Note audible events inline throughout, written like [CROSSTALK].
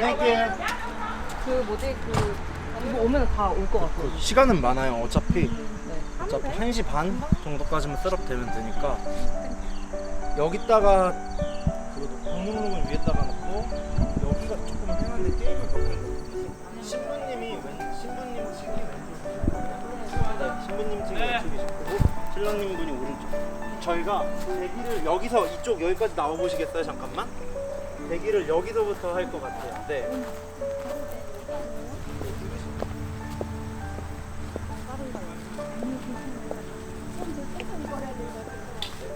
땡큐. 그 뭐지 그 이거 오면 다 올 것 같아. 시간은 많아요. 어차피 네. 어차피 1시 반 정도까지만 셋업 되면 되니까 여기다가 그 공룡록은 위에다가 놓고 여기가 조금 행한데 게임을 놓고 신부님이 왼 신부님 측이 왼쪽 네, 신부님 측이 왼쪽이시고 신랑님 분이 오른쪽 저희가 대기를 여기서 이쪽 여기까지 나와 보시겠어요 잠깐만 대기를 여기서부터 할 것 같아요 네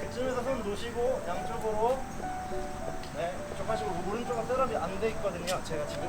그쯤에서 손 놓으시고 양쪽으로 네 쪽 하시고 오른쪽은 셋업이 안 돼 있거든요 제가 지금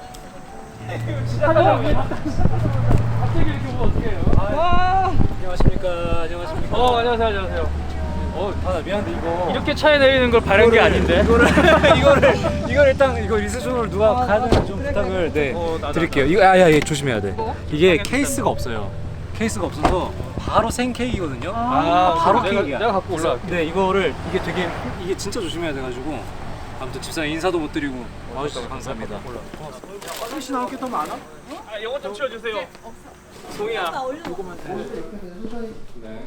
갑자기 이렇게 오면 어떡해요? 와. 안녕하십니까. 안녕하십니까. 어, 안녕하세요. 안녕하세요. 어, 아 미안한데 이거 이렇게 차에 내리는 걸 바란 게 아닌데. 이거를 [LAUGHS] 이거를 이걸 일단 이거 리세션으로 누가 아, 가야 되는 아, 좀 그래, 부탁을 네 어, 나도, 드릴게요. 이거 아야 예 조심해야 돼. 뭐? 이게 케이스가 없어요. 케이스가 없어서 바로 생 케이크거든요. 아, 바로 내가- 케이크야. 내가 갖고 그래서 올라갈게. 네 이거를 이게 되게 이게 진짜 조심해야 돼가지고 아무튼 집사님 인사도 못 드리고 와주셔서 감사합니다. 혹시 나올 게 더 많아? 아 영어 좀 치워주세요. 송이야. 네.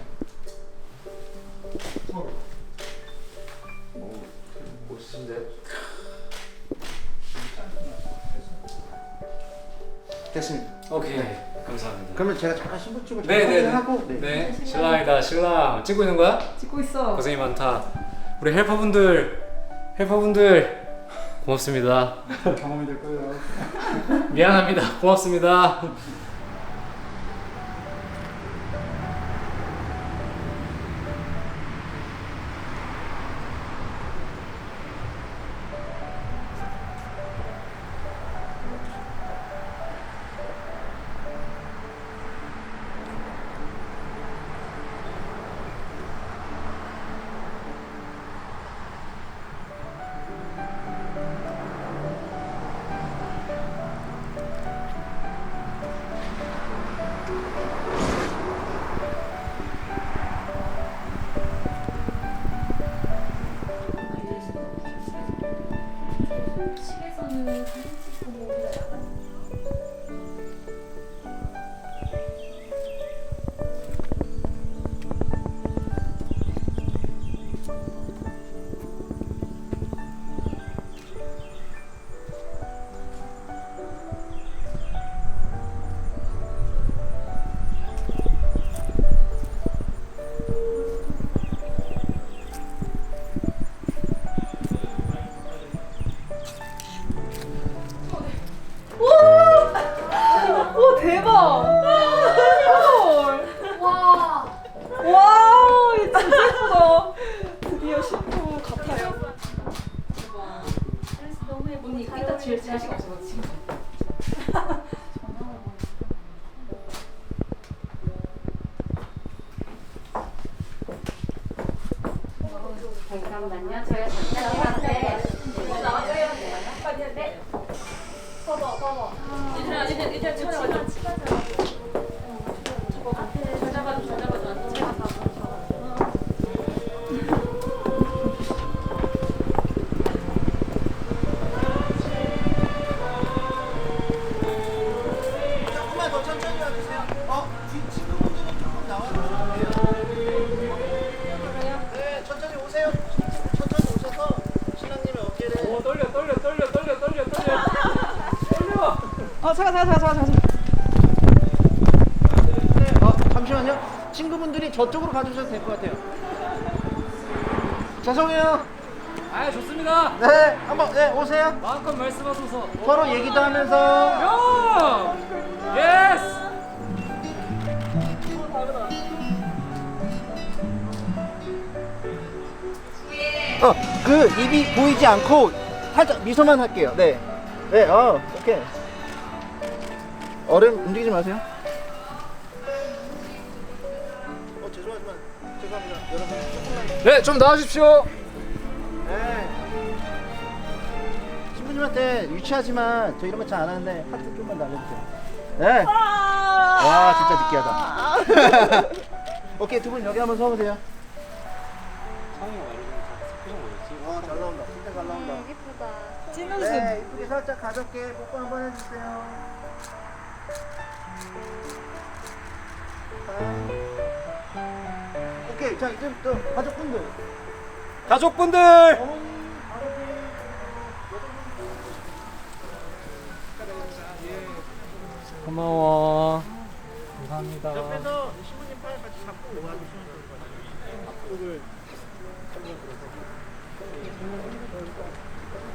됐습니다 오케이 감사합니다. 그러면 제가 잠깐 신부 쪽을 네 네네. 하고 네. 신랑이다 신랑 찍고 있는 거야? 찍고 있어. 고생이 많다. 우리 헬퍼분들 헬퍼분들 고맙습니다. 경험이 될 거예요 미안합니다. 고맙습니다. 드디어 신부 같아요. 너무 예쁘 언니 이따 질 자식 없어 지금. 잠 어 잠깐 잠깐 잠깐 잠깐. 네, 어, 잠시만요. 친구분들이 저쪽으로 가주셔도 될 것 같아요. 죄송해요. 아 좋습니다. 네, 한번 네 오세요. 마음껏 말씀하소서. 서로 얘기도 하면서. 형! 예스! 어, 그 입이 보이지 않고 살짝 미소만 할게요. 네, 네, 어, 오케이. 얼음 움직이지 마세요. 어, 죄송하지만 죄송합니다, 여러분 조금만. 네, 좀 나와주십시오. 네. 신부님한테 유치하지만 저 이런 거 잘 안 하는데 하트 좀만 날려주세요. 네. 와 진짜 느끼하다. [LAUGHS] 오케이 두 분 여기 한번 서보세요. 와잘 나온다. 진짜 잘 나온다. 예쁘다 찐 찍는 네, 이쁘게 살짝 가볍게 뽀뽀 한번 해주세요. 오케이, 자 이제부터 가족분들. 가족분들 어머니, 아버지, 고마워. 감사합니다. 옆에서 신부님 팔 같이 잡고 와주시면 좋을 것 같아요. 앞쪽을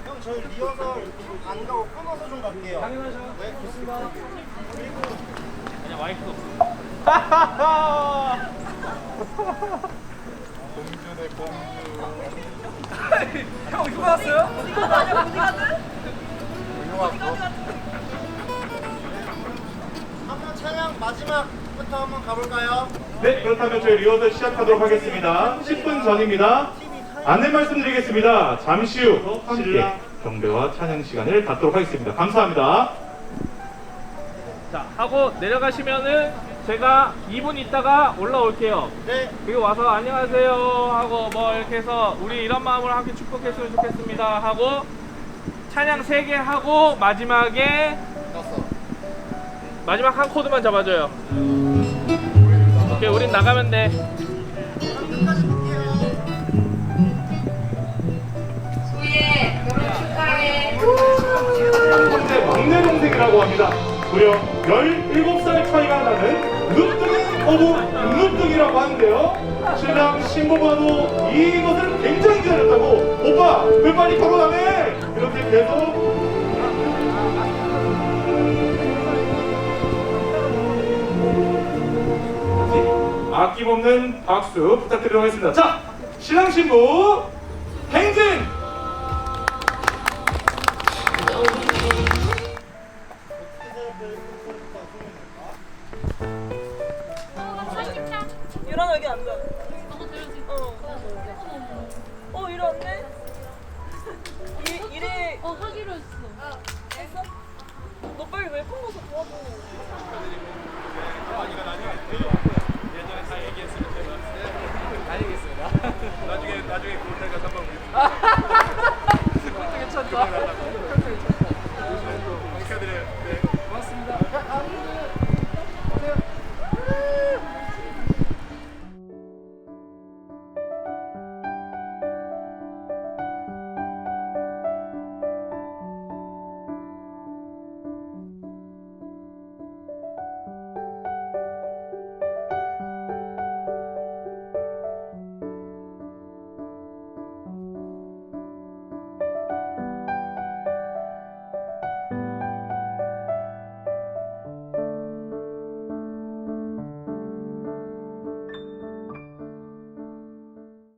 형 저희 리허설 안 가고 끊어서 좀 갈게요. 당연하죠. 네, 좋습니다. 그리고 아니야 마이크도 없어. 형 이거 왔어요? 한번 찬양 마지막부터 한번 가볼까요? 네, 그렇다면 저희 리허설 시작하도록 하겠습니다. 10분 전입니다. 안내 말씀드리겠습니다. 잠시 후 함께 경배와 찬양 시간을 갖도록 하겠습니다. 감사합니다. 자 하고 내려가시면은 제가 2분 있다가 올라올게요. 네, 그리고 와서 안녕하세요 하고 뭐 이렇게 해서 우리 이런 마음으로 함께 축복했으면 좋겠습니다 하고 찬양 3개 하고 마지막에 마지막 한 코드만 잡아줘요. 오케이 우린 나가면 돼. 끝까지 볼게요. 현재 막내 동생이라고 합니다. 무려 17살 차이가 나는 누뚱 오브 누뚱이라고 하는데요. 신랑 신부와도 이것을 굉장히 기다렸다고 오빠 왜 빨리 결혼하네 이렇게 계속 아낌없는 박수 부탁드리도록 하겠습니다. 자, 신랑 신부 행진! 유란하게 앉아. 어. 어, 일어났네? 이, 이래. 어 하기로 했어. 했어? 너 빨리 웰컴 가서 도와줘. 아니가